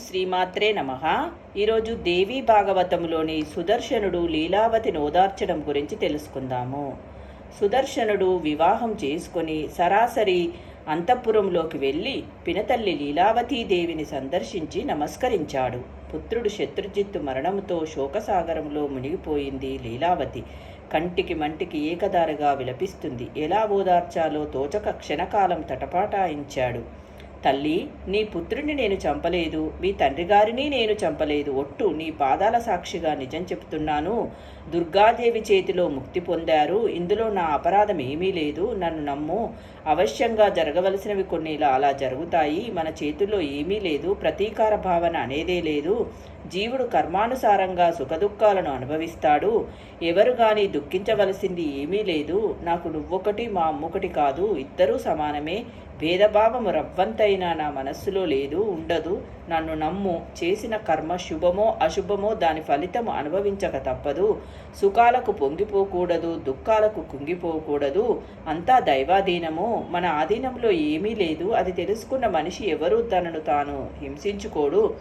శ్రీమాత్రే నమ. ఈరోజు దేవీ భాగవతంలోని సుదర్శనుడు లీలావతిని ఓదార్చడం గురించి తెలుసుకుందాము. సుదర్శనుడు వివాహం చేసుకొని సరాసరి అంతఃపురంలోకి వెళ్ళి పినతల్లి లీలావతీదేవిని సందర్శించి నమస్కరించాడు. పుత్రుడు శత్రుజిత్తు మరణముతో శోకసాగరంలో మునిగిపోయింది లీలావతి. కంటికి మంటికి ఏకదారుగా విలపిస్తుంది. ఎలా ఓదార్చాలో తోచక క్షణకాలం తటపాటాయించాడు. తల్లి నీ పుత్రుని నేను చంపలేదు మీ తండ్రి గారిని నేను చంపలేదు. ఒట్టు నీ పాదాల సాక్షిగా నిజం చెప్తున్నాను దుర్గాదేవి చేతిలో ముక్తి పొందారు. ఇందులో నా అపరాధం ఏమీ లేదు. నన్ను నమ్ము. అవశ్యంగా జరగవలసినవి కొన్ని ఇలా అలా జరుగుతాయి. మన చేతుల్లో ఏమీ లేదు. ప్రతీకార భావన అనేదే లేదు. జీవుడు కర్మానుసారంగా సుఖదుఖాలను అనుభవిస్తాడు. ఎవరు గాని దుఃఖించవలసింది ఏమీ లేదు. నాకు నువ్వొకటి మా అమ్మొకటి కాదు. ఇద్దరూ సమానమే. భేదభావము రవ్వంతైన నా మనస్సులో లేదు ఉండదు. నన్ను నమ్ము. చేసిన కర్మ శుభమో అశుభమో దాని ఫలితం అనుభవించక తప్పదు. సుఖాలకు పొంగిపోకూడదు దుఃఖాలకు కుంగిపోకూడదు. అంతా దైవాధీనము. మన ఆధీనంలో ఏమీ లేదు. అది తెలుసుకున్న మనిషి ఎవరూ? తనను తాను హింసించుకోడు.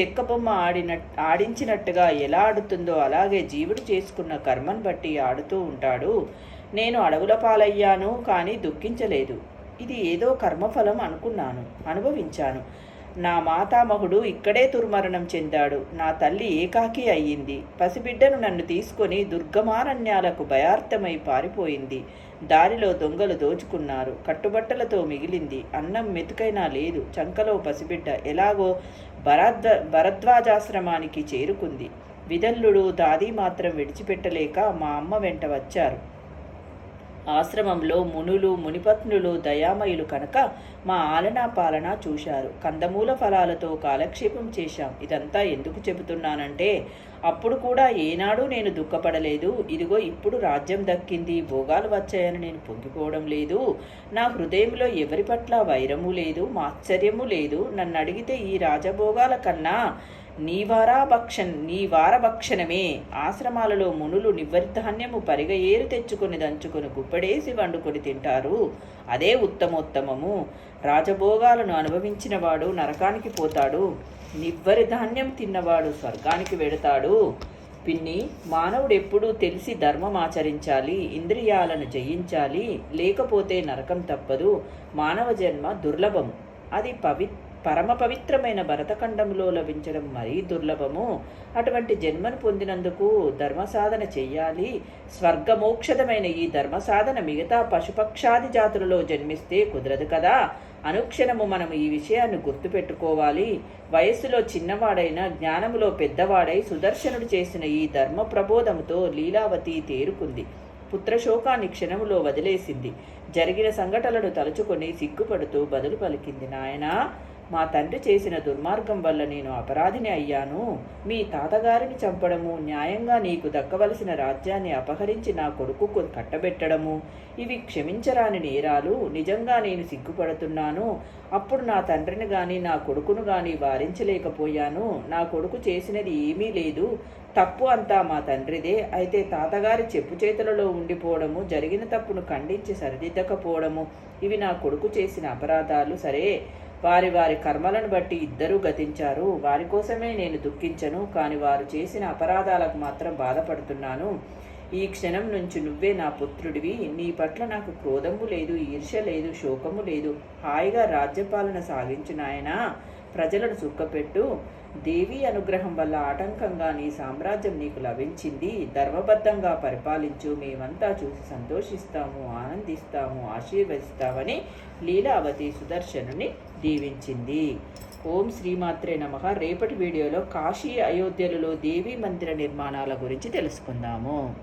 చెక్క బొమ్మ ఆడిన ఆడించినట్టుగా ఎలా ఆడుతుందో అలాగే జీవుడు చేసుకున్న కర్మను బట్టి ఆడుతూ ఉంటాడు. నేను అడవుల పాలయ్యాను కానీ దుఃఖించలేదు. ఇది ఏదో కర్మఫలం అనుకున్నాను అనుభవించాను. నా మాతామహుడు ఇక్కడే దుర్మరణం చెందాడు. నా తల్లి ఏకాకి అయ్యింది. పసిబిడ్డను నన్ను తీసుకొని దుర్గమారణ్యాలకు భయార్థమై పారిపోయింది. దారిలో దొంగలు దోచుకున్నారు. కట్టుబట్టలతో మిగిలింది. అన్నం మెతుకైనా లేదు. చంకలో పసిబిడ్డ ఎలాగో భరద్వ భరద్వాజాశ్రమానికి చేరుకుంది. విదల్లుడు దాది మాత్రం విడిచిపెట్టలేక మా అమ్మ వెంట వచ్చారు. ఆశ్రమంలో మునులు మునిపత్నులు దయామయులు కనుక మా ఆలనా పాలన చూశారు. కందమూల ఫలాలతో కాలక్షేపం చేశాం. ఇదంతా ఎందుకు చెబుతున్నానంటే అప్పుడు కూడా ఏనాడు నేను దుఃఖపడలేదు. ఇదిగో ఇప్పుడు రాజ్యం దక్కింది. భోగాలు వచ్చాయని నేను పొంగిపోవడం లేదు. నా హృదయంలో ఎవరి పట్ల వైరము లేదు. మాత్సర్యము లేదు. నన్ను అడిగితే ఈ రాజభోగాల కన్నా నీవారాభక్షన్ నీవారభక్షణమే. ఆశ్రమాలలో మునులు నివర్ధాన్యము పరిగ ఏరు తెచ్చుకొని దంచుకొని గుప్పడేసి వండుకొని తింటారు. అదే ఉత్తమోత్తమము. రాజభోగాలను అనుభవించినవాడు నరకానికి పోతాడు. నివ్వరి ధాన్యం తిన్నవాడు స్వర్గానికి వెడతాడు పిన్ని మానవుడు ఎప్పుడూ తెలిసి ధర్మం ఆచరించాలి ఇంద్రియాలను జయించాలి లేకపోతే నరకం తప్పదు. మానవ జన్మ దుర్లభం అది పవిత్ర పరమ పవిత్రమైన భరతఖండంలో లభించడం మరీ దుర్లభము. అటువంటి జన్మను పొందినందుకు ధర్మ సాధన చెయ్యాలి. స్వర్గమోక్షదమైన ఈ ధర్మ సాధన మిగతా పశుపక్షాది జాతులలో జన్మిస్తే కుదరదు కదా. అనుక్షణము మనం ఈ విషయాన్ని గుర్తుపెట్టుకోవాలి. వయస్సులో చిన్నవాడైన జ్ఞానములో పెద్దవాడై సుదర్శనుడు చేసిన ఈ ధర్మ ప్రబోధముతో లీలావతి తేరుకుంది. పుత్రశోకాన్ని క్షణములో వదిలేసింది. జరిగిన సంఘటనలను తలుచుకొని సిగ్గుపడుతూ బదులు పలికింది నాయనా మా తండ్రి చేసిన దుర్మార్గం వల్ల నేను అపరాధిని అయ్యాను. మీ తాతగారిని చంపడము న్యాయంగా నీకు దక్కవలసిన రాజ్యాన్ని అపహరించి నా కొడుకుకు కట్టబెట్టడము ఇవి క్షమించరాని నేరాలు. నిజంగా నేను సిగ్గుపడుతున్నాను. అప్పుడు నా తండ్రిని గాని నా కొడుకును గాని వారించలేకపోయాను. నా కొడుకు చేసినది ఏమీ లేదు. తప్పు అంతా మా తండ్రిదే. అయితే తాతగారి చెప్పు చేతులలో ఉండిపోవడము జరిగిన తప్పును ఖండించి సరిదిద్దకపోవడము ఇవి నా కొడుకు చేసిన అపరాధాలు సరే. వారి వారి కర్మలను బట్టి ఇద్దరూ గతించారు. వారి కోసమే నేను దుఃఖించను కానీ వారు చేసిన అపరాధాలకు మాత్రం బాధపడుతున్నాను. ఈ క్షణం నుంచి నువ్వే నా పుత్రుడివి. నీ పట్ల నాకు క్రోధము లేదు ఈర్ష్య లేదు శోకము లేదు. హాయిగా రాజ్యపాలన సాగించు నాయనా. ప్రజలను సుఖపెట్టు దేవి అనుగ్రహం వల్ల ఆటంకంగా నీ సామ్రాజ్యం నీకు లభించింది. ధర్మబద్ధంగా పరిపాలించు. మేమంతా చూసి సంతోషిస్తాము ఆనందిస్తాము ఆశీర్వదిస్తామని లీలావతి సుదర్శనుని దీవించింది. ఓం శ్రీమాత్రే నమ. రేపటి వీడియోలో కాశీ అయోధ్యలలో దేవీ మందిర నిర్మాణాల గురించి తెలుసుకుందాము.